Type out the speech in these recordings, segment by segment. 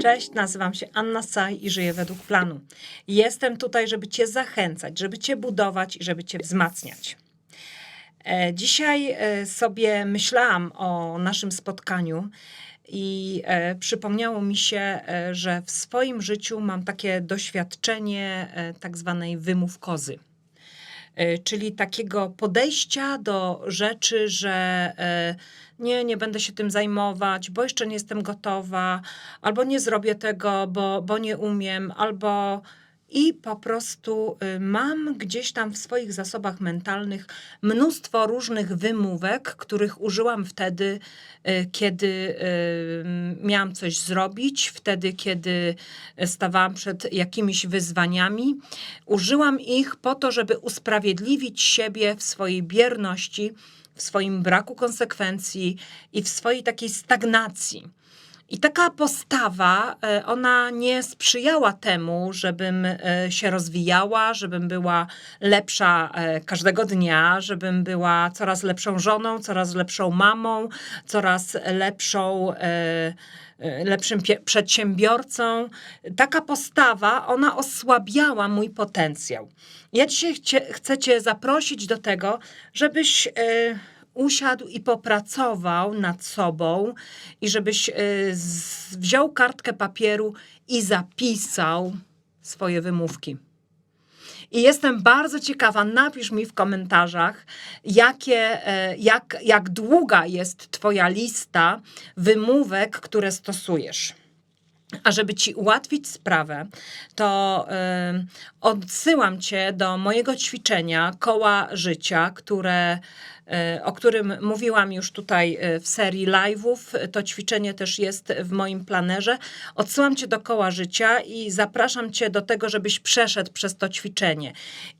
Cześć, nazywam się Anna Saj i żyję według planu. Jestem tutaj, żeby Cię zachęcać, żeby Cię budować i żeby Cię wzmacniać. E, Dzisiaj e, sobie myślałam o naszym spotkaniu i e, przypomniało mi się, że w swoim życiu mam takie doświadczenie tak zwanej wymówkozy. E, czyli takiego podejścia do rzeczy, że e, nie, nie będę się tym zajmować, bo jeszcze nie jestem gotowa, albo nie zrobię tego, bo, bo nie umiem, albo i po prostu y, mam gdzieś tam w swoich zasobach mentalnych mnóstwo różnych wymówek, których użyłam wtedy, y, kiedy y, miałam coś zrobić, wtedy, kiedy stawałam przed jakimiś wyzwaniami. Użyłam ich po to, żeby usprawiedliwić siebie w swojej bierności, w swoim braku konsekwencji i w swojej takiej stagnacji. I taka postawa, e, ona nie sprzyjała temu, żebym e, się rozwijała, żebym była lepsza e, każdego dnia, żebym była coraz lepszą żoną, coraz lepszą mamą, coraz lepszą. lepszym przedsiębiorcą. Taka postawa, ona osłabiała mój potencjał. Ja dzisiaj chcę Cię zaprosić do tego, żebyś usiadł i popracował nad sobą i żebyś z, wziął kartkę papieru i zapisał swoje wymówki. I jestem bardzo ciekawa, napisz mi w komentarzach, jakie, e, jak, jak długa jest Twoja lista wymówek, które stosujesz. A żeby ci ułatwić sprawę, to y, odsyłam cię do mojego ćwiczenia koła życia, które, y, o którym mówiłam już tutaj y, w serii live'ów. To ćwiczenie też jest w moim planerze. Odsyłam cię do koła życia i zapraszam cię do tego, żebyś przeszedł przez to ćwiczenie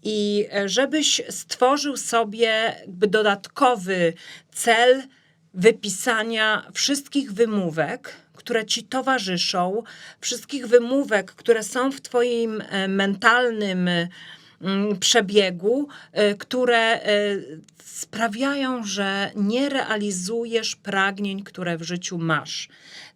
i y, żebyś stworzył sobie dodatkowy cel wypisania wszystkich wymówek, które ci towarzyszą, wszystkich wymówek, które są w twoim e, mentalnym przebiegu, e, które e, sprawiają, że nie realizujesz pragnień, które w życiu masz.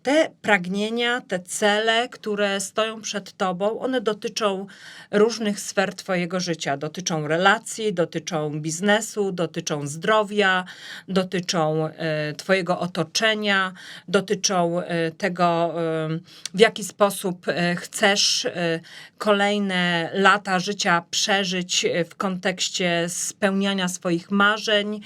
Te pragnienia, te cele, które stoją przed tobą, one dotyczą różnych sfer twojego życia. Dotyczą relacji, dotyczą biznesu, dotyczą zdrowia, dotyczą e, twojego otoczenia, dotyczą tego, w jaki sposób chcesz kolejne lata życia przeżyć e, w kontekście spełniania swoich marzeń.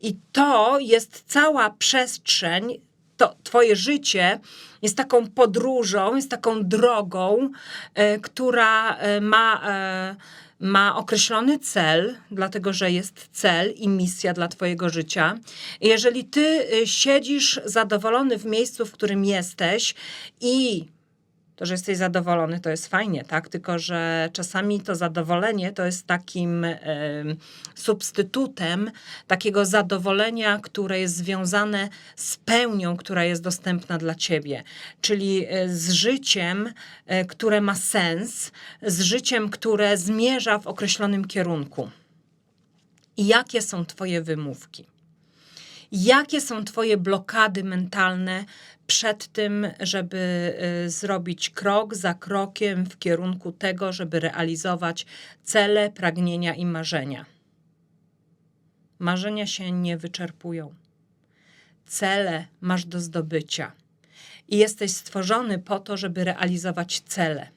I to jest cała przestrzeń, to twoje życie jest taką podróżą, jest taką drogą, e, która e, ma, ma określony cel, dlatego że jest cel i misja dla twojego życia. Jeżeli ty siedzisz zadowolony w miejscu, w którym jesteś i to, że jesteś zadowolony, to jest fajnie, tak? Tylko, że czasami to zadowolenie to jest takim em, substytutem takiego zadowolenia, które jest związane z pełnią, która jest dostępna dla ciebie. Czyli e, z życiem, e, które ma sens, z życiem, które zmierza w określonym kierunku. I jakie są Twoje wymówki? Jakie są Twoje blokady mentalne przed tym, żeby y, zrobić krok za krokiem w kierunku tego, żeby realizować cele, pragnienia i marzenia? Marzenia się nie wyczerpują. Cele masz do zdobycia i jesteś stworzony po to, żeby realizować cele.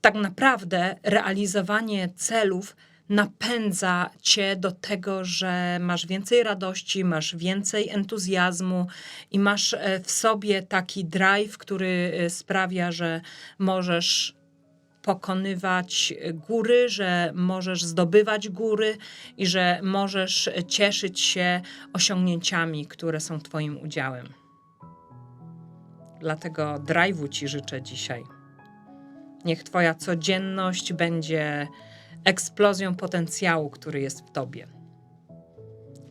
Tak naprawdę realizowanie celów napędza cię do tego, że masz więcej radości, masz więcej entuzjazmu i masz e, w sobie taki drive, który e, sprawia, że możesz pokonywać góry, że możesz zdobywać góry i że możesz cieszyć się osiągnięciami, które są Twoim udziałem. Dlatego drive'u Ci życzę dzisiaj. Niech Twoja codzienność będzie eksplozją potencjału, który jest w Tobie.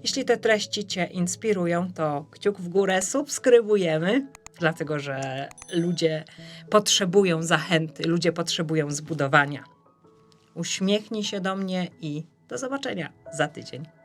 Jeśli te treści Cię inspirują, to kciuk w górę, subskrybujemy, dlatego że ludzie potrzebują zachęty, ludzie potrzebują zbudowania. Uśmiechnij się do mnie i do zobaczenia za tydzień.